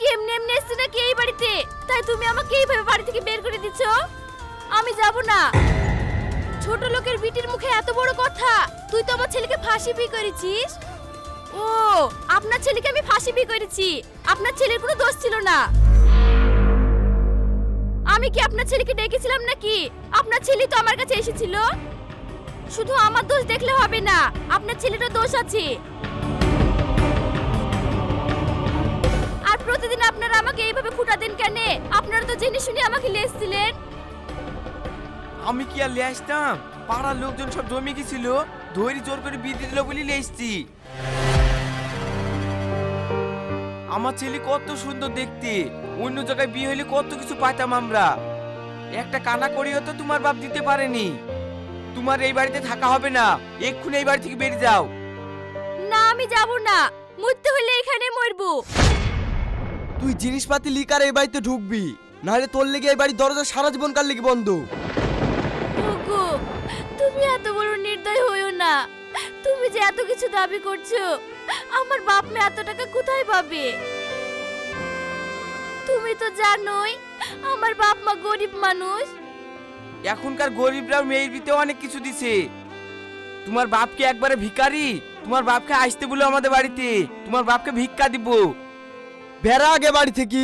কি এমনি এমনি এসছি নাকি এই বাড়িতে? তাই তুমি আমাকে এইভাবে বাড়ি থেকে বের করে দিচ্ছ? আমি যাব না। ছোট লোকের বিটির মুখে এত বড় কথা। তুই তো আমার ছেলেকে ফাঁসি বিয়ে করেছিস। ও, আপনার ছেলেকে আমি ফাঁসি বিয়ে করেছি। আপনার ছেলের কোনো দোষ ছিল না। আমি কি আপনার ছেলেকে ডেকেছিলাম নাকি? আপনার ছেলে তো আমার কাছে এসেছিল। শুধু আমার দোষ দেখলে হবে না। আপনার ছেলেরও দোষ আছে। প্রতিদিন আপনারা আমাকে এইভাবে খুঁটা দেন কেন? আপনারা তো জেনে শুনে আমাকে লেসছিলেন। আমি কি আর লিয়ে আসতাম পাড়ার লোকজন সব জমে গেছিল। ধৈর্য জোর করে বিয়ে দিল বলে লিয়ে এসছি আমার ছেলে কত সুন্দর দেখতে। অন্য জায়গায় বিয়ে হলে কত কিছু পাইতাম আমরা। একটা কানা করিও তো তোমার বাপ দিতে পারেনি। তোমার এই বাড়িতে থাকা হবে না। এক্ষুনি এই বাড়ি থেকে বেরিয়ে যাও। না আমি যাব না। মরতে হলে এখানে মরবো। তুই জিনিসপাতি লিকার এই বাড়িতে ঢুকবি। নাহলে তোর লেগে এই বাড়ির দরজা সারা জীবন কার লেগে বন্ধ? তুমি এত বড় নির্দয় হইও না। তুমি যে এত কিছু দাবি করছ আমার বাপ মা এত টাকা কোথায় পাবে? তুমি তো জানোই আমার বাপ মা গরিব মানুষ। এখনকার গরিবরাও মেয়ের বিতে অনেক কিছু দিছে। তোমার বাপকে একবারে ভিখারি তোমার বাপকে আসতে বলো আমাদের বাড়িতে। তোমার বাপকে ভিক্ষা দিব। বেড়া আগে বাড়ি থেকে।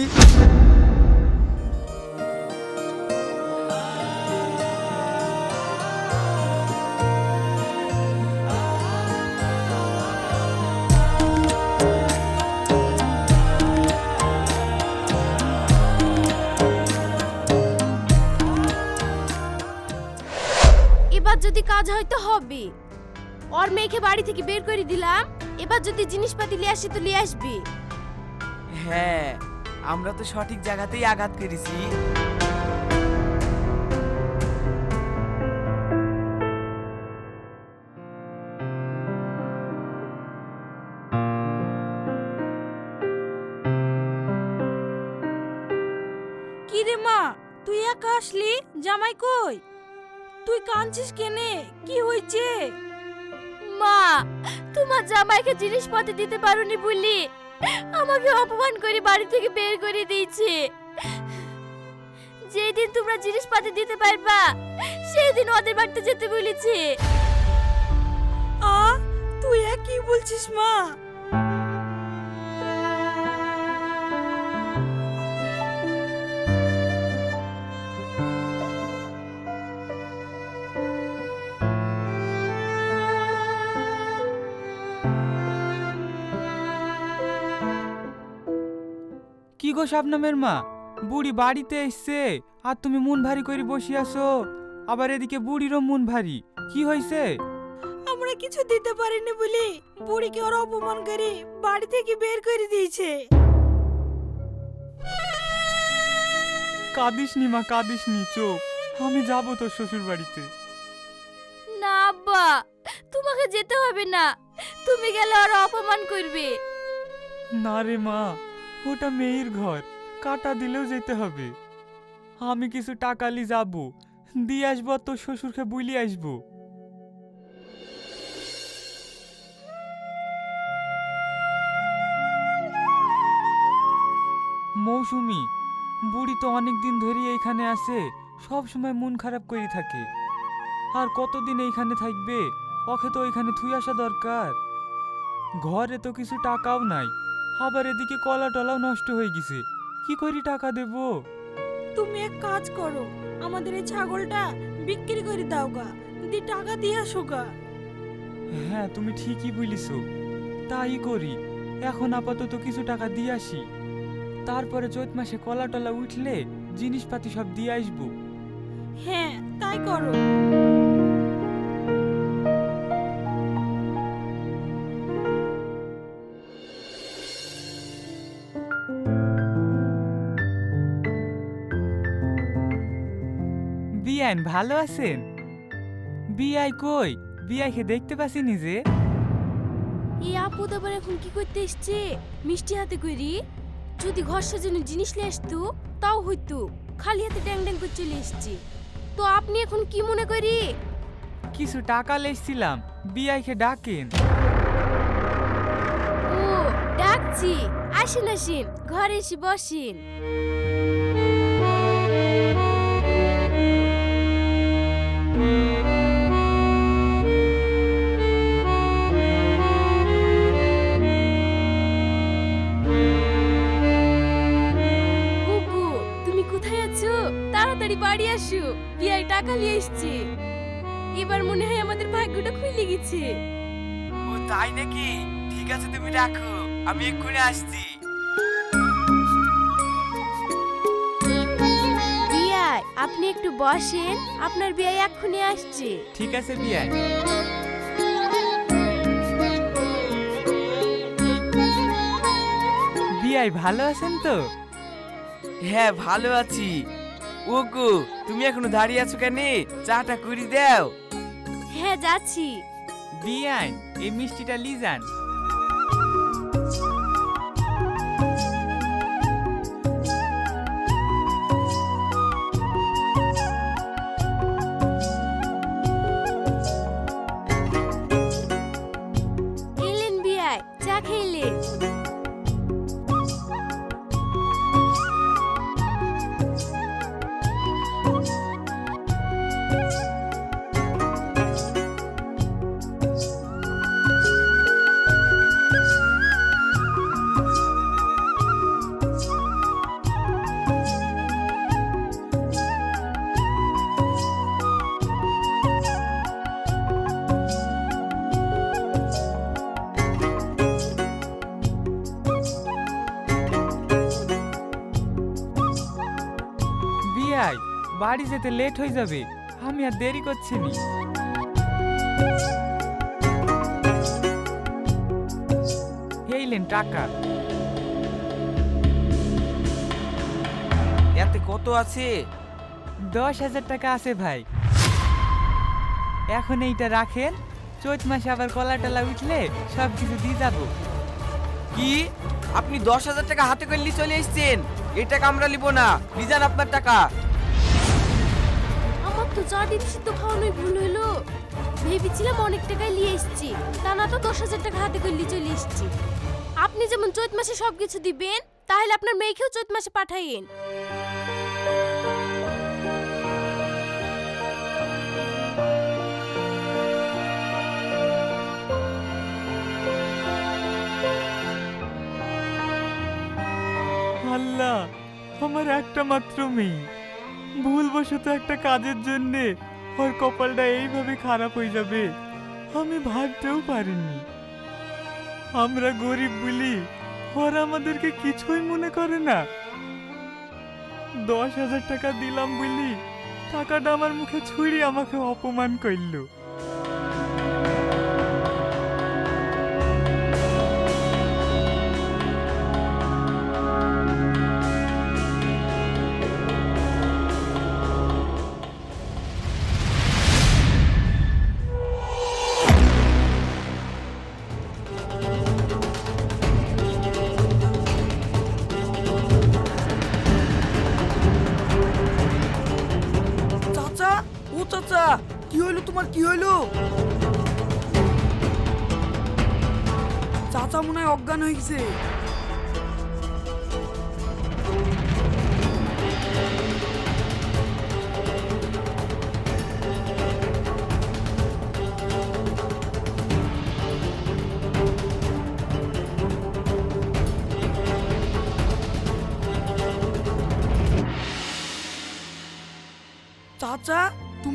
এবার যদি কাজ হয়তো হবে। ওর মেয়েকে বাড়ি থেকে বের করে দিলাম। এবার যদি জিনিসপাতি নিয়ে আসি তো নিয়ে আসবি। হ্যাঁ আমরা তো সঠিক জায়গাতেই আঘাত করেছি। কি রে মা তুই একা আসলি? জামাই কই? তুই কাঁদছিস কেনে? কি হয়েছে? মা তোমার জামাইকে জিনিসপাতি দিতে পারোনি বলি আমাকে অপমান করে বাড়ি থেকে বের করে দিয়েছে। যেদিন তোমরা জিনিসপাতি দিতে পারবা সেই দিন ওদের বাড়িতে যেতে বলেছে। আ, তুই এ কি বলছিস মা? গো শাবনামের মা? বুড়ি বাড়িতে এসছে আর তুমি মন ভারী করে বসে আছো। আবার এদিকে বুড়িরও মন ভারী। কি হয়েছে আমরা কিছু দিতে পারিনি বলি। বুড়িকে ওরা অপমান করে বাড়ি থেকে বের করে দিয়েছে। কাঁদিস নি মা কাঁদিস নি চোখ আমি যাব তোর শ্বশুর বাড়িতে। না আব্বা তোমাকে যেতে হবে না। তুমি গেলে ওরা অপমান করবে। না রে মা ওটা মেয়ের ঘর। কাটা দিলেও যেতে হবে। আমি কিছু টাকা লি যাব। দিয়ে আসব আর তোর শ্বশুরকে বুলি আসব। মৌসুমি, বুড়ি তো অনেক দিন ধরেই এইখানে আসে সব সময় মন খারাপ করে থাকে। আর কতদিন এইখানে থাকবে? ওকে তো ওইখানে থুই আসা দরকার। ঘরে তো কিছু টাকাও নাই। আবার এদিকে কলা টলাও নষ্ট হয়ে গেছে। কি করি টাকা দেব? তুমি এক কাজ করো আমাদের এই ছাগলটা বিক্রি করে দাও গা দি টাকা দিয়ে আসো গা। হ্যাঁ তুমি ঠিকই বলিস তাই করি। এখন আপাতত কিছু টাকা দিয়ে আসি। তারপরে চৈত মাসে কলা টলা উঠলে জিনিসপাতি সব দিয়ে আসব। হ্যাঁ তাই করো। বিয়ান ভালো আছেন? বিয়াই কই? বিয়াইকে দেখতে পাসিনি নিজে এই আপদ আবার এখন কি করতে এসছে? মিষ্টি হাতে করি যদি ঘর সাজানো জিনিস নিয়ে আসতো তাও হইতো। খালি হাতে ড্যাং ড্যাং করে চলে এসছি। তো আপনি এখন কি মনে করি? কিছু টাকা লেসছিলাম বিয়াইকে ডাকেন। ও ডাকছি। আসেন আসেন ঘরে এসে বসেন। আসো বিয়াই টাকা নিয়ে এসছে। এবার মনে হয় আমাদের ভাগ্যটা খুলে গেছে। ও তাই নাকি? ঠিক আছে তুমি রাখো। আমি এক্ষুনি আসছি। বিয়াই আপনি একটু বসেন। আপনার বিয়াই এক্ষুনি আসছে। ঠিক আছে বিয়াই বিয়াই ভালো আছেন তো? হ্যাঁ ভালো আছি। ওগো তুমি এখনও দাঁড়িয়ে আছো কেন? চাটা করে দাও। হ্যাঁ যাচ্ছি। দিয়ে আয় এই মিষ্টিটা লিজান বাড়ি যেতে লেট হয়ে যাবে। আমি আর দেরি করছি নি। এইলেন টাকা। এতে কত আছে? দশ হাজার টাকা আছে ভাই। এখন এইটা রাখেন চৈত মাসে আবার কলা টলা উঠলে সব কিছু দিয়ে যাব। কি? আপনি দশ হাজার টাকা হাতে করে নিয়ে চলে এসেছেন? এই টাকা আমরা নিব না। লিজান আপনার টাকা। যা দিন সিদ্ধ খাওয়ানোই ভুল হলো ভেবেছিলাম অনেক টাকায় নিয়ে এসেছি। তা না তো দশ হাজার টাকা হাতে করে নিয়ে চলে এসেছি। আপনি যেমন চৈত মাসে সব কিছু দিবেন, তাহলে আপনার মেয়েকেও চৈত মাসে পাঠাইন আল্লাহ আমার একটা মাত্র মেয়ে। ভুলবশত একটা কাজের জন্যে ওর কপালটা এইভাবে খারাপ হয়ে যাবে, আমি ভাবতেও পারিনি। আমরা গরিব বলি, ওরা আমাদেরকে কিছুই মনে করে না। দশ হাজার টাকা দিলাম বলি, টাকাটা আমার মুখে ছুঁড়ি আমাকে অপমান করল। চাচা কি হইল তোমার কি হইল? চাচা মনে হয় অজ্ঞান হয়ে গেছে। চাচা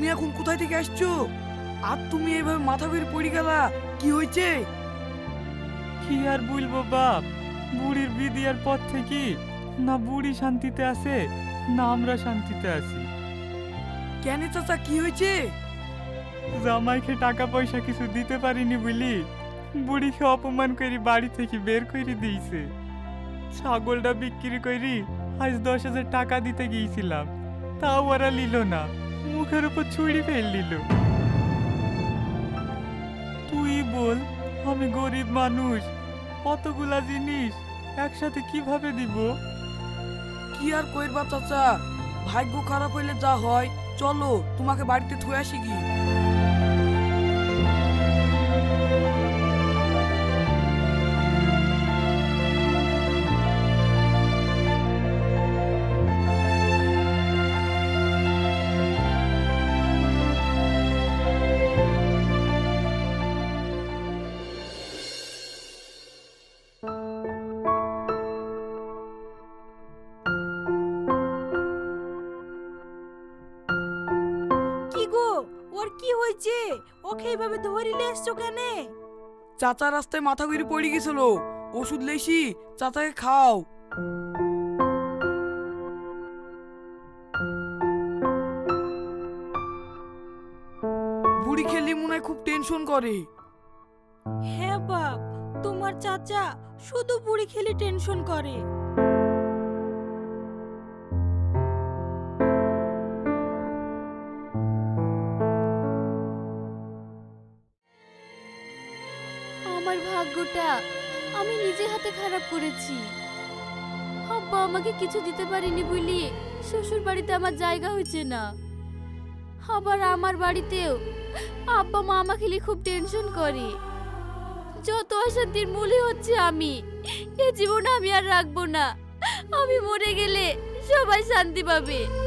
তুমি এখন কোথায় থেকে আসছো? আর তুমি এভাবে মাথা ঘুরে পড়ে গেলা? কি হয়েছে? কি আর বলব বাপ? বুড়ির বিদিয়ার পর থেকে না বুড়ি শান্তিতে আছে না আমরা শান্তিতে আছি। কেন চাচা কি হয়েছে? জামাইকে টাকা পয়সা কিছু দিতে পারিনি বলি বুড়িকে অপমান করে বাড়ি থেকে বের করে দিয়েছে। ছাগলটা বিক্রি করি আজ দশ হাজার টাকা দিতে গিয়েছিলাম তাও ওরা নিল না। মুখের উপর ছুরি ফেল দিল তুই বল, আমি গরিব মানুষ অতগুলা জিনিস একসাথে কীভাবে দিব? কি আর কইরবা, চাচা? ভাগ্য খারাপ হইলে যা হয়, চলো তোমাকে বাড়িতে থুয়ে আসি কি? এসছো কেনে? চাচা রাস্তায় মাথা ঘুরে পড়ে গেছিল। ওষুধ লেসি চাচাকে খাও। বুড়ি খেলি মনে হয় খুব টেনশন করে। হ্যাঁ বাপ তোমার চাচা শুধু বুড়ি খেলে টেনশন করে। করেছি। আব্বা, আমাকে কিছু দিতে পারিনি বুঝলি শ্বশুর বাড়িতে আমার জায়গা হয়েছে না। আবার আমার বাড়িতেও আব্বা, মা আমাকে নিয়ে খুব টেনশন করে। যত অশান্তির মূলে হচ্ছে আমি, এ জীবন আমি আর রাখব না। আমি মরে গেলে সবাই শান্তি পাবে।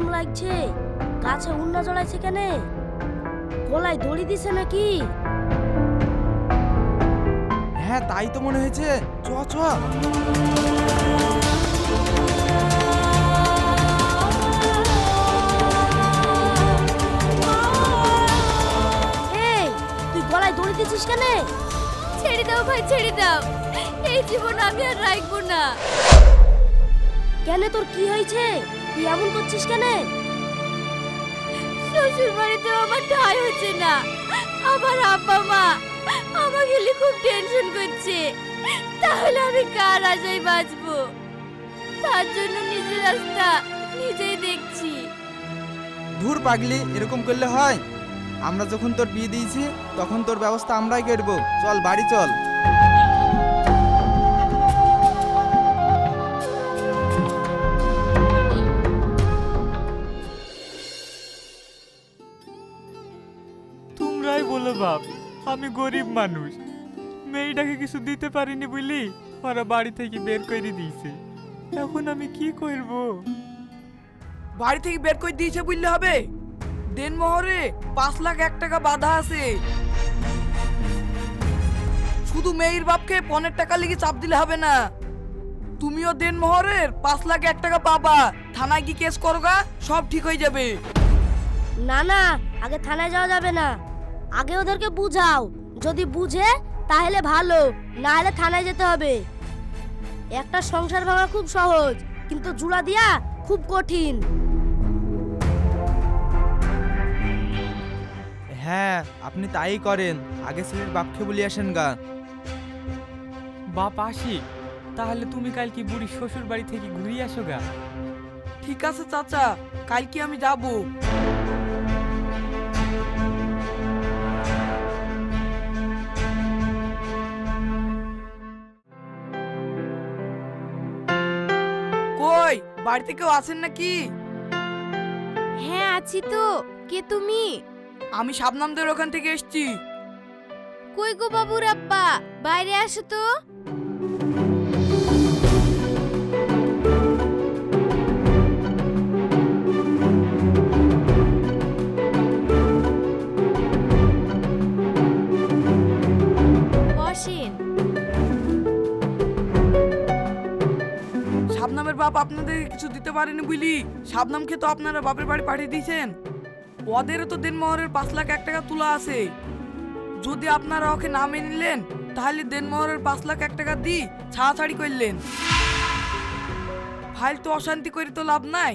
শাবনাম লাগছে? গাছে উন্না জড়াইছে কেনে? গলায় দড়ি দিছে নাকি? হ্যাঁ তাই তো মনে হয়েছে। চ চ। এই তুই গলায় দড়ি দিছিস কেনে? ছেড়ে দাও ভাই ছেড়ে দাও। এই জীবন আমি আর রাখব না। কেনে তোর কি হয়েছে? তুই এমন করছিস কেনে? শ্বশুর বাড়িতেও আমার ঠাই হচ্ছে না। আমার আব্বা মা আমাকে নিয়ে খুব টেনশন করছে। তাহলে আমি কার আশায় বাঁচবো? তার জন্য নিজের রাস্তা নিজেই দেখছি। ধুর পাগলি, এরকম করলে হয়? আমরা যখন তোর বিয়ে দিয়েছি, তখন তোর ব্যবস্থা আমরাই করব। চল, বাড়ি চল। বাপ আমি গরিব মানুষ। মেয়েটাকে কিছু দিতে পারিনি বুঝলি ওরা বাড়ি থেকে বের করে দিয়েছে। এখন আমি কি করব? বাড়ি থেকে বের করে দিয়েছে বুঝলে হবে? দেনমোহরে পাঁচ লাখ এক টাকা বাধা আছে। শুধু মেয়ের বাপকে পনেরো টাকা লিগে চাপ দিলে হবে না। তুমিও দেনমোহরের পাঁচ লাখ এক টাকা পাবা। থানায় গিয়ে কেস করোগা সব ঠিক হয়ে যাবে। না না আগে থানায় যাওয়া যাবে না। আগে ওদেরকে বুঝাও। যদি বুঝে তাহলে ভালো না হলে থানায় যেতে হবে। একটা সংসার ভাঙা খুব সহজ কিন্তু জুড়া দিয়া খুব কঠিন। হ্যাঁ আপনি তাই করেন। আগে ছেলের বাপকে বলি আসেন গা। বাপ আসি তাহলে তুমি কাল কি বুড়ি শ্বশুর বাড়ি থেকে ঘুরিয়ে আসো গা? ঠিক আছে চাচা কালকে আমি যাব? বাড়িতে কেউ আছেন নাকি? হ্যাঁ আছি তো। কে তুমি? আমি শাবনামদের ওখান থেকে এসেছি। কই গো বাবুর আব্বা? বাইরে আসো তো। বাপ আপনাদের কিছু দিতে পারেনি বুঝলি? শাবনামকে তো আপনারা বাপের বাড়ি পাঠিয়ে দিয়েছেন। ওদেরও তো দেনমোহরের পাঁচ লাখ এক টাকা তোলা আছে। যদি আপনারা ওকে না মেনে নিলেন তাহলে দেনমোহরের পাঁচ লাখ এক টাকা দি ছাড়াছাড়ি করলেন। ফাইল তো অশান্তি করে তো লাভ নাই।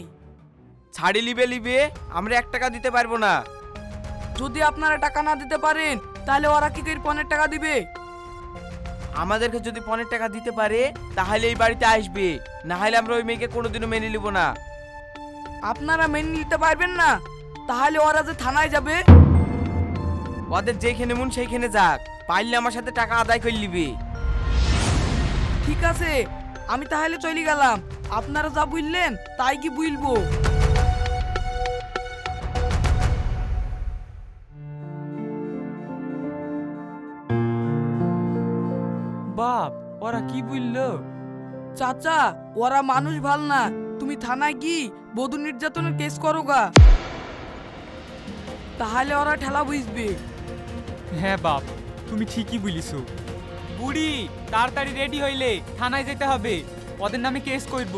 ছাড়ি লিবে লিবে আমরা এক টাকা দিতে পারব না। যদি আপনারা টাকা না দিতে পারেন তাহলে ওরা কি করে পনেরো টাকা দিবে? আমাদেরকে যদি পনেরো টাকা দিতে পারে তাহলে এই বাড়িতে আসবে। না হলে আমরা ওই মেয়েকে কোনোদিনও মেনে নিব না। আপনারা মেনে নিতে পারবেন না তাহলে ওরা যে থানায় যাবে। ওদের যেখানে মন সেইখানে যাক। পারলে আমার সাথে টাকা আদায় করে নিবি। ঠিক আছে আমি তাহলে চলে গেলাম। আপনারা যা বুঝলেন তাই কি বুঝব? কি বলল? চাচা ওরা মানুষ ভালো না। তুমি থানায় কি বধূ নির্যাতনের কেস করো গা। তাহলে ওরা ঠেলা বুঝবে। হ্যাঁ বাপ তুমি ঠিকই বলিস। বুড়ি তাড়াতাড়ি রেডি হইলে থানায় যেতে হবে। ওদের নামে কেস করব।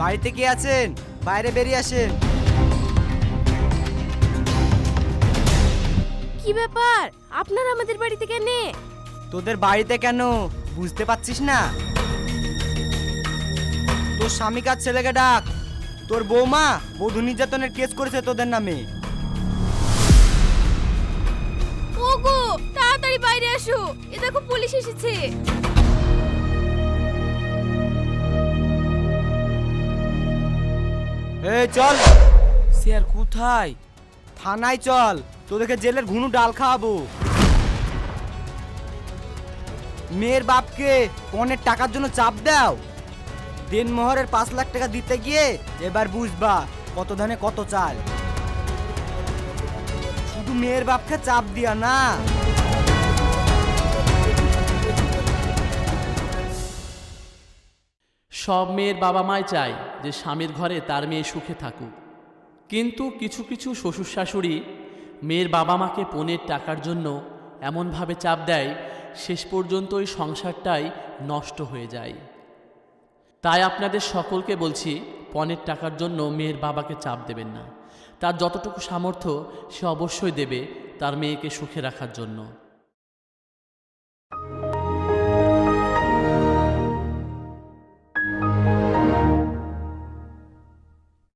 বাড়িতে কে আছেন? বাইরে বেরিয়ে আসেন। কি ব্যাপার? আপনারা আমাদের বাড়িতে কেন? তোদের বাড়িতে কেন? বুঝতে পারছিস না? তোর স্বামী কাজ ছেলেকে ডাক? তোর বৌমা বধূ নির্যাতনের কেস করেছে তোদের নামে। ওগো তাড়াতাড়ি বাইরে আসো। এ দেখো পুলিশ এসেছে। এই চল। সে আর কোথায়? থানায় চল, তোদেরকে জেলের ঘুনু ডাল খাওয়াবো। মেয়ের বাপকে পনেরো টাকার জন্য চাপ দাও। দেন মোহরের পাঁচ লাখ টাকা দিতে গিয়ে এবার বুঝবা কত ধানে কত চাল। শুধু মেয়ের বাপকে চাপ দিয়া না। সব মেয়ের বাবা মাই চায় যে স্বামীর ঘরে তার মেয়ে সুখে থাকুক। কিন্তু কিছু কিছু শ্বশুর শাশুড়ি মেয়ের বাবা মাকে পণের টাকার জন্য এমনভাবে চাপ দেয়, শেষ পর্যন্ত ওই সংসারটাই নষ্ট হয়ে যায়। তাই আপনাদের সকলকে বলছি পণের টাকার জন্য মেয়ের বাবাকে চাপ দেবেন না। তার যতটুকু সামর্থ্য সে অবশ্যই দেবে তার মেয়েকে সুখে রাখার জন্য।